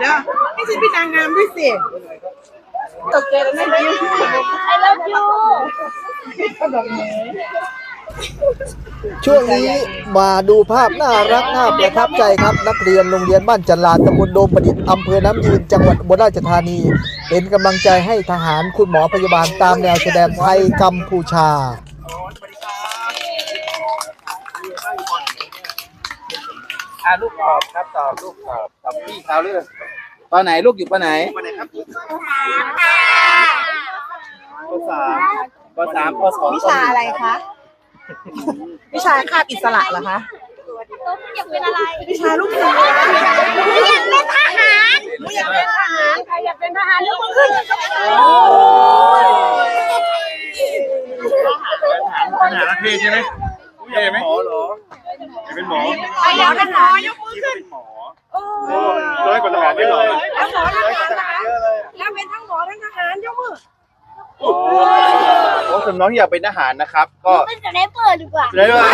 เดี๋ยวให้ฉันเป็นนางงามด้วยสิตกใจแล้วนะยิ้ม I love you ช่วงนี้มาดูภาพน่ารักน่าประทับใจครับ นักเรียนโรงเรียนบ้านจันลาตำบลโดมประดิษฐ์อำเภอน้ำยืนจังหวัดอุบลราชธานี เป็นกำลังใจให้ทหารคุณหมอพยาบาลตามแนวชายแดนไทยกัมพูชา อ่าลูกตอบครับตอบลูกตอบตอบพี่เขาเรื่องตอนไหนลูกอยู่ปไหนปไหนครับปสามปสามปสองวิชาอะไรคะ วิชาคาบอิสระเหรอคะอยากเป็นอะไรวิชาลูกเสืออยากเป็นทหารหนูอยากเป็นทหารใครอยากเป็นทหารยกมือขึ้นทหารนักเทศใช่ไหมใช่ไหมหมอเหรอ เป็นหมอไปแล้วทหารยกมือขึ้นเป็นหมอร้อยกว่าทหารไม่หรอแล้วหมอทหารนะคะแล้วเป็นทั้งหมอทั้งทหารยกมือโอ้สมน้องที่อยากเป็นทหารนะครับ ก็เป็นสไนเปอร์ดีกว่าเลยว่า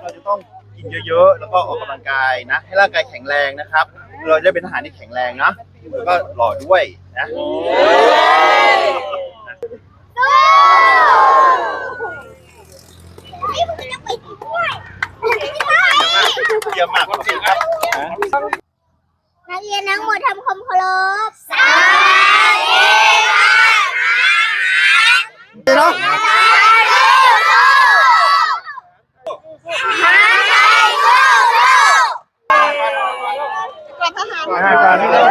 เราจะต้องกินเยอะๆ แล้วก็ออกกำลังกายนะ ให้ร่างกายแข็งแรงนะครับ เราจะได้เป็นทหารที่แข็งแรงนะแล้วก็หล่อด้วยนะ เยี่ยมมากครับนักเรียนทั้งหมดทำความเคารพสาเนาะให้การที่เรา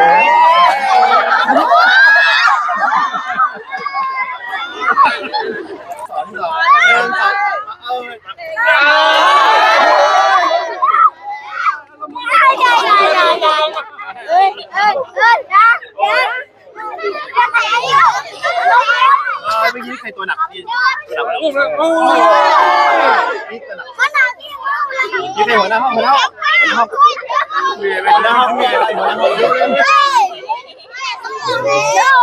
สอนสอนเดินสอนเอา เอ้ยเอ้ยเอ้ยนะเดี๋ยวจะไหนอาไม่ยิ้ใครตัวหนักพี่หนักแล้วนี่ตัวหนักยี่ใครหัวหน้าห้องหัวหน้าห้องหัวหน้าห้องหัวหน้าห้อง